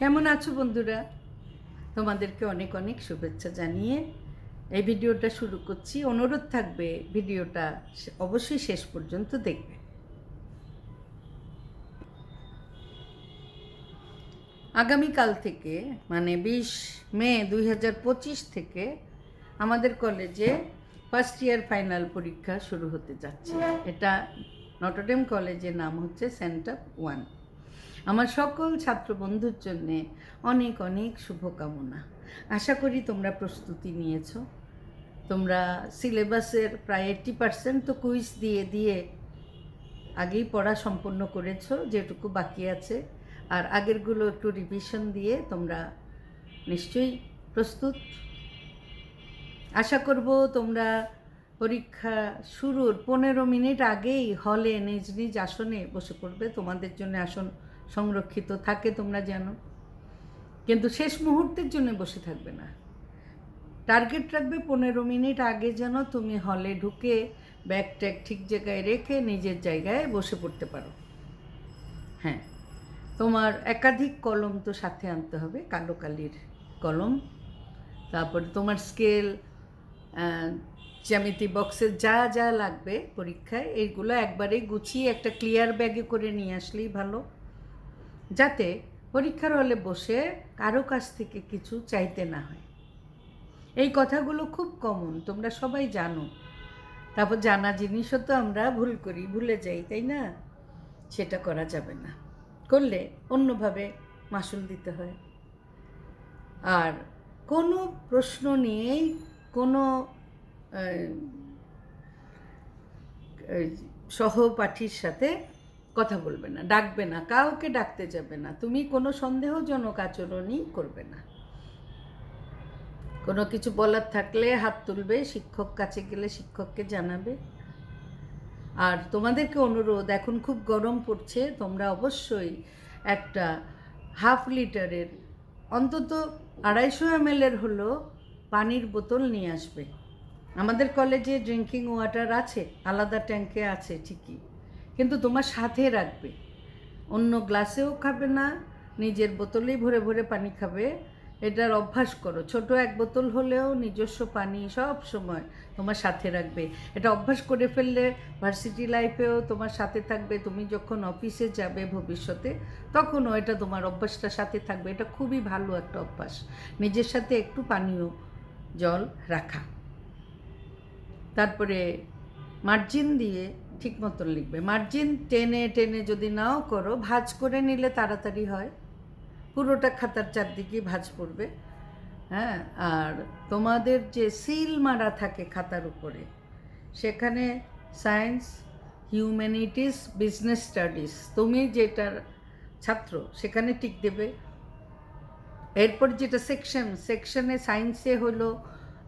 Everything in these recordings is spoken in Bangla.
কেমন আছো বন্ধুরা? তোমাদেরকে অনেক অনেক শুভেচ্ছা জানিয়ে এই ভিডিওটা শুরু করছি। অনুরোধ থাকবে ভিডিওটা অবশ্যই শেষ পর্যন্ত দেখবে। আগামীকাল থেকে মানে বিশ মে দুই হাজার পঁচিশ থেকে আমাদের কলেজে ফার্স্ট ইয়ার ফাইনাল পরীক্ষা শুরু হতে যাচ্ছে। এটা নটরডেম কলেজের নাম হচ্ছে সেন্টার ওয়ান আমার সকল ছাত্র বন্ধুর জন্যে অনেক অনেক শুভকামনা। আশা করি তোমরা প্রস্তুতি নিয়েছো। তোমরা সিলেবাসের প্রায় এইট্টি পার্সেন্ট তো কুইজ দিয়ে দিয়ে আগেই পড়া সম্পন্ন করেছ, যেটুকু বাকি আছে। আর আগেরগুলো একটু রিভিশন দিয়ে তোমরা নিশ্চয়ই প্রস্তুত। আশা করব তোমরা পরীক্ষা শুরুর পনেরো মিনিট আগেই হলে, নিজ নিজ আসনে বসে পড়বে। তোমাদের জন্য আসন সংরক্ষিত থাকে তোমরা জানো। কিন্তু শেষ মুহূর্তের জন্য বসে থাকবে না। টার্গেট রাখবে পনেরো মিনিট আগে যেন তুমি হলে ঢুকে ব্যাগ ট্যাগ ঠিক জায়গায় রেখে নিজের জায়গায় বসে পড়তে পারো। হ্যাঁ তোমার একাধিক কলম তো সাথে আনতে হবে, কালো কালির কলম। তারপরে তোমার স্কেল জ্যামিতি বক্সের যা যা লাগবে পরীক্ষায়, এইগুলো একবারেই গুছিয়ে একটা ক্লিয়ার ব্যাগে করে নিয়ে আসলেই ভালো। যাতে পরীক্ষার হলে বসে কারও কাছ থেকে কিছু চাইতে না হয়। এই কথাগুলো খুব কমন তোমরা সবাই জানো। তারপর জানা জিনিসও তো আমরা ভুল করি, ভুলে যাই, তাই না? সেটা করা যাবে না। করলে অন্যভাবে মাসুল দিতে হয়। আর কোনো প্রশ্ন নিয়েই কোনো সহপাঠীর সাথে কথা বলবে না, ডাকবে না, কাউকে ডাকতে যাবে না, তুমি কোনো সন্দেহজনক আচরণই করবে না। কোনো কিছু বলার থাকলে হাত তুলবে, শিক্ষক কাছে গেলে শিক্ষককে জানাবে। আর তোমাদেরকে অনুরোধ, এখন খুব গরম পড়ছে, তোমরা অবশ্যই একটা হাফ লিটারের, অন্তত আড়াইশো এমএলের হলো পানির বোতল নিয়ে আসবে। আমাদের কলেজে ড্রিঙ্কিং ওয়াটার আছে, আলাদা ট্যাঙ্কে আছে ঠিকই। কিন্তু তোমার সাথে রাখবে। অন্য গ্লাসেও খাবে না, নিজের বোতলেই ভরে ভরে পানি খাবে। এটার অভ্যাস করো, ছোট এক বোতল হলেও নিজস্ব পানি সব সময় তোমার সাথে রাখবে। এটা অভ্যাস করে ফেললে ভার্সিটি লাইফেও তোমার সাথে থাকবে, তুমি যখন অফিসে যাবে ভবিষ্যতে, তখনও এটা তোমার অভ্যাসটা সাথে থাকবে। এটা খুবই ভালো একটা অভ্যাস। নিজের সাথে একটু পানীয় জল রাখা। তারপরে মার্জিন দিয়ে ঠিক মতন লিখবে। মার্জিন টেনে টেনে যদি নাও করো, ভাজ করে নিলে তাড়াতাড়ি হয়। পুরোটা খাতার চারদিকে ভাজ পড়বে। হ্যাঁ আর তোমাদের যে সিল মারা থাকে খাতার উপরে, সেখানে সায়েন্স হিউম্যানিটিস বিজনেস স্টাডিজ তুমি যেটার ছাত্র, সেখানে টিক দেবে। এরপর যেটা সেকশন সেকশনে সায়েন্সে হলো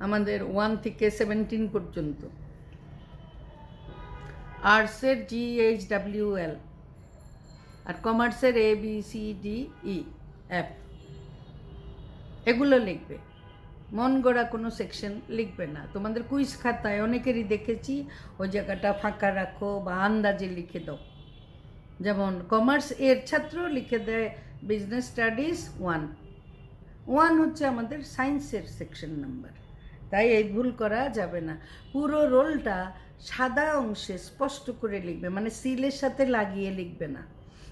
আমাদের ওয়ান থেকে সেভেন্টিন পর্যন্ত। আর্টসের G H W L R কমার্সের A B C D E F এগুলো লিখবে। মন গড়া কোনো সেকশন লিখবে না। তোমাদের কুইজ খাতায় অনেকেরই দেখেছি, ওই জায়গাটা ফাঁকা রাখো বা আন্দাজে লিখে দাও। যেমন কমার্স এর ছাত্র লিখে দেয় বিজনেস স্টাডিজ ওয়ান ওয়ান হচ্ছে আমাদের সায়েন্সের সেকশন নাম্বার তাই এই ভুল করা যাবে না। পুরো রোলটা সাদা অংশে স্পষ্ট করে লিখবে মানে সিলের সাথে লাগিয়ে লিখবে না।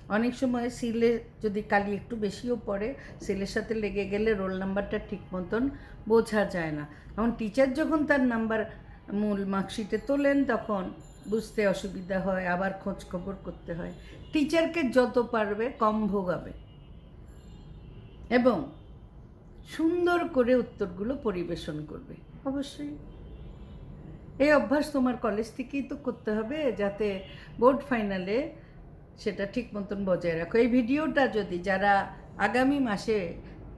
অনেক সময় সিলে যদি কালি একটু বেশিও পড়ে, সিলের সাথে লেগে গেলে রোল নাম্বারটা ঠিক মতন বোঝা যায় না। তখন টিচার যখন তার নাম্বার মূল মার্কশিটে তোলেন, তখন বুঝতে অসুবিধা হয়, আবার খোঁজ খবর করতে হয়। টিচারকে যত পারবে কম ভোগাবে। এবং সুন্দর করে উত্তরগুলো পরিবেশন করবে। অবশ্যই। এই অভ্যাস তোমার কলেজ থেকেই তো করতে হবে যাতে বোর্ড ফাইনালে সেটা ঠিক মতন বজায় রাখো। এই ভিডিওটা যদি যারা আগামী মাসে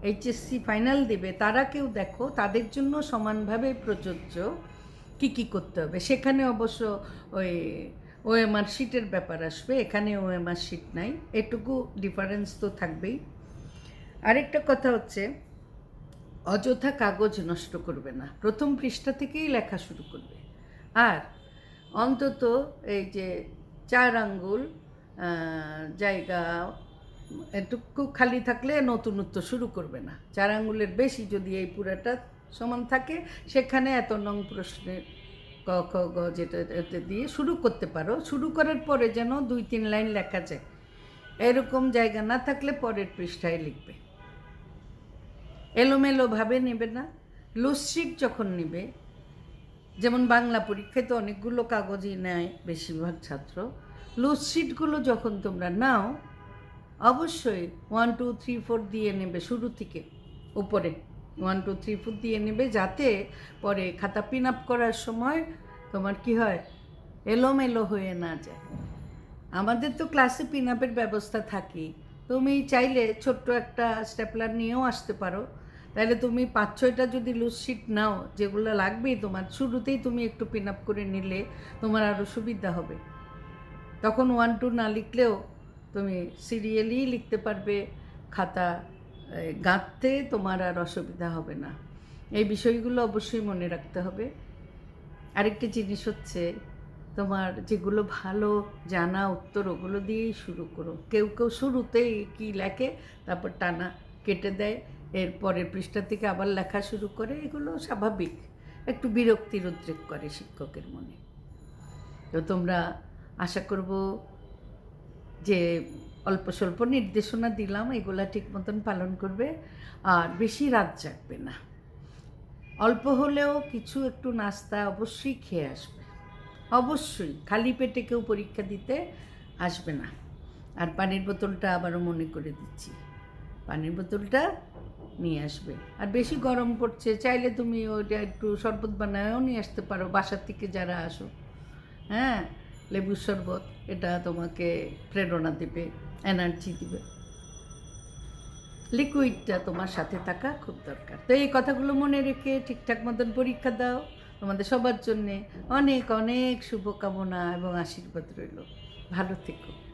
এইচএসসি ফাইনাল দেবে, তারা কেউ দেখো, তাদের জন্য সমানভাবে প্রযোজ্য কি কি করতে হবে। সেখানে অবশ্য ওই ওএমআর শিটের ব্যাপার আসবে, এখানে ওএমআর শিট নাই, এটুকু ডিফারেন্স তো থাকবেই। আরেকটা কথা হচ্ছে, অযথা কাগজ নষ্ট করবে না। প্রথম পৃষ্ঠা থেকেই লেখা শুরু করবে। আর অন্তত এই যে চার আঙ্গুল জায়গা এটুকু খালি থাকলে নতুনত্ব শুরু করবে না। চার আঙ্গুলের বেশি যদি এই পুরাটা সমান থাকে, সেখানে এত নং প্রশ্নের ক, খ, গ যেটা দিয়ে শুরু করতে পারো। শুরু করার পরে যেন দুই, তিন লাইন লেখা যায়। এরকম জায়গা না থাকলে পরের পৃষ্ঠায় লিখবে। এলোমেলোভাবে নেবে না। লুসিট যখন নেবে যেমন বাংলা পরীক্ষায় তো অনেকগুলো কাগজই নেয় বেশিরভাগ ছাত্র। লুসিটগুলো যখন তোমরা নাও, অবশ্যই ওয়ান টু থ্রি ফোর দিয়ে নেবে শুরু থেকে। উপরে ওয়ান টু থ্রি ফোর দিয়ে নেবে যাতে পরে খাতা পিন আপ করার সময় তোমার কি হয়? এলোমেলো হয়ে না যায়। আমাদের তো ক্লাসে পিন আপের ব্যবস্থা থাকেই। তুমি চাইলে ছোট্ট একটা স্টেপলার নিয়েও আসতে পারো। তাহলে তুমি পাঁচ ছয়টা যদি লুজ শিট নাও, যেগুলো লাগবেই তোমার, শুরুতেই তুমি একটু পিন আপ করে নিলে তোমার আরও সুবিধা হবে। তখন ওয়ান টু না লিখলেও তুমি সিরিয়ালি লিখতে পারবে, খাতা গাঁথতে তোমার আর অসুবিধা হবে না। এই বিষয়গুলো অবশ্যই মনে রাখতে হবে। আরেকটি জিনিস হচ্ছে, তোমার যেগুলো ভালো জানা উত্তর, ওগুলো দিয়েই শুরু করো। কেউ কেউ শুরুতেই কী লেখে, তারপর টানা কেটে দেয়। এর পরের পৃষ্ঠা থেকে আবার লেখা শুরু করে, এগুলো স্বাভাবিক। একটু বিরক্তির উদ্রেক করে শিক্ষকের মনে। তো তোমরা আশা করব যে অল্প স্বল্প নির্দেশনা দিলাম, এগুলা ঠিক মতন পালন করবে, আর বেশি রাত জাগবে না। অল্প হলেও কিছু একটু নাস্তা অবশ্যই খেয়ে আসবে। অবশ্যই, খালি পেটে কেউ পরীক্ষা দিতে আসবে না। আর পানির বোতলটা আবারও মনে করে দিচ্ছি। পানির বোতলটা নিয়ে আসবে। আর বেশি গরম পড়ছে, চাইলে তুমি ওইটা একটু শরবত বানায়ও নিয়ে আসতে পারো, বাসার থেকে যারা আসো। হ্যাঁ লেবুর শরবত, এটা তোমাকে প্রেরণা দেবে এনার্জি দিবে। লিকুইডটা তোমার সাথে থাকা খুব দরকার। তো এই কথাগুলো মনে রেখে ঠিকঠাক মতন পরীক্ষা দাও। তোমাদের সবার জন্যে অনেক অনেক শুভকামনা এবং আশীর্বাদ রইল। ভালো থেকো।